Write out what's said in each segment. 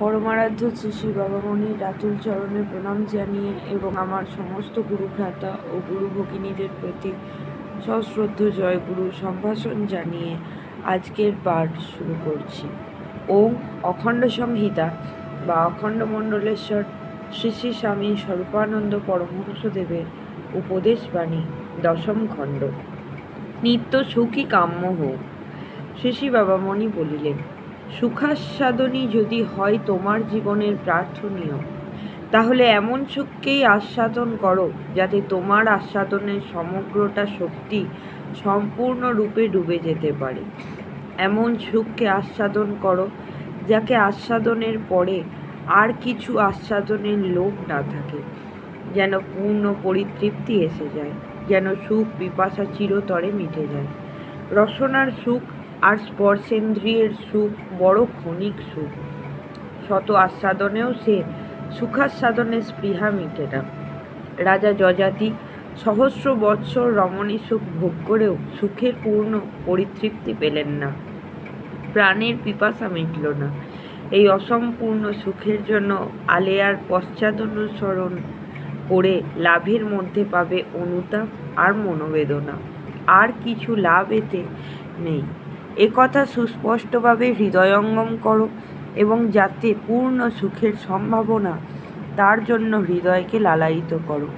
পরমারাধ্য শ্রী বাবামণির রাতুল চরণে প্রণাম জানিয়ে এবং আমার সমস্ত গুরু গুরুভ্রাতা ও গুরু ভগিনীদের প্রতি সশ্রদ্ধ জয়গুরু সম্ভাষণ জানিয়ে আজকের পাঠ শুরু করছি। ওম অখণ্ড সংহিতা বা অখণ্ড মণ্ডলেশ্বর শ্রী শ্রী স্বামী স্বরূপানন্দ পরমহংসদেবের উপদেশ বাণী, দশম খণ্ড। নিত্য সুখী কাম্য হোক। শ্রী বাবামণি বলিলেন সুখাস্বাদনই যদি হয় তোমার জীবনের প্রার্থনীয়, তাহলে এমন সুখকেই আস্বাদন করো যাতে তোমার আস্বাদনের সমগ্রটা শক্তি সম্পূর্ণরূপে ডুবে যেতে পারে। এমন সুখকে আস্বাদন করো যাকে আস্বাদনের পরে আর কিছু আস্বাদনের লোভ না থাকে, যেন পূর্ণ পরিতৃপ্তি এসে যায়, যেন সুখ পিপাসা চিরতরে মিটে যায়। রসনার সুখ আর স্পর্শেন্দ্রিয়ের সুখ বড় ক্ষণিক সুখ। শত আস্বাদনেও সে সুখাস্বাদনের স্পৃহা মিটে না। রাজা যজাতি সহস্র বৎসর রমণী সুখ ভোগ করেও সুখের পূর্ণ পরিতৃপ্তি পেলেন না। প্রাণের পিপাসা মিটল না। এই অসম্পূর্ণ সুখের জন্য আলেয়ার পশ্চাদনুসরণ করে লাভের মধ্যে পাবে অনুতাপ আর মনোবেদনা। আর কিছু লাভ এতে নেই। একথা সুস্পষ্টভাবে হৃদয়ঙ্গম করো এবং যাতে পূর্ণ সুখের সম্ভাবনা তার জন্য হৃদয়কে লালায়িত করো।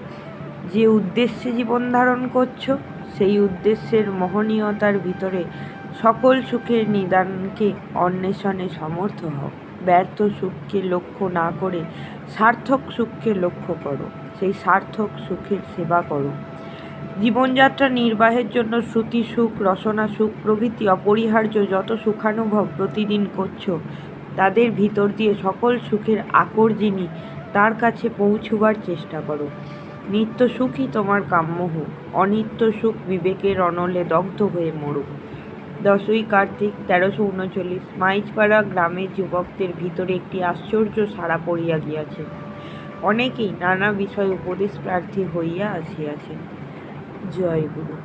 যে উদ্দেশ্যে জীবন ধারণ করছ, সেই উদ্দেশ্যের মহনীয়তার ভিতরে সকল সুখের নিদানকে অন্বেষণে সমর্থ হও। ব্যর্থ সুখকে লক্ষ্য না করে সার্থক সুখকে লক্ষ্য করো। সেই সার্থক সুখের সেবা করো। জীবনযাত্রা নির্বাহের জন্য শ্রুতি সুখ, রসনা সুখ, প্রভৃতি অপরিহার্য যত সুখানুভব প্রতিদিন করছ, তাদের ভিতর দিয়ে সকল সুখের আকর যিনি, তার কাছে পৌঁছবার চেষ্টা করো। নিত্য সুখই তোমার কাম্য হোক, অনিত্য সুখ বিবেকের অনলে দগ্ধ হয়ে মরুক। দশই কার্তিক, তেরোশো উনচল্লিশ, মাইজপাড়া গ্রামের যুবকদের ভিতরে একটি আশ্চর্য সাড়া পড়িয়া গিয়াছে। অনেকেই নানা বিষয় উপদেশ প্রার্থী হইয়া আসিয়াছেন। জয় গুরু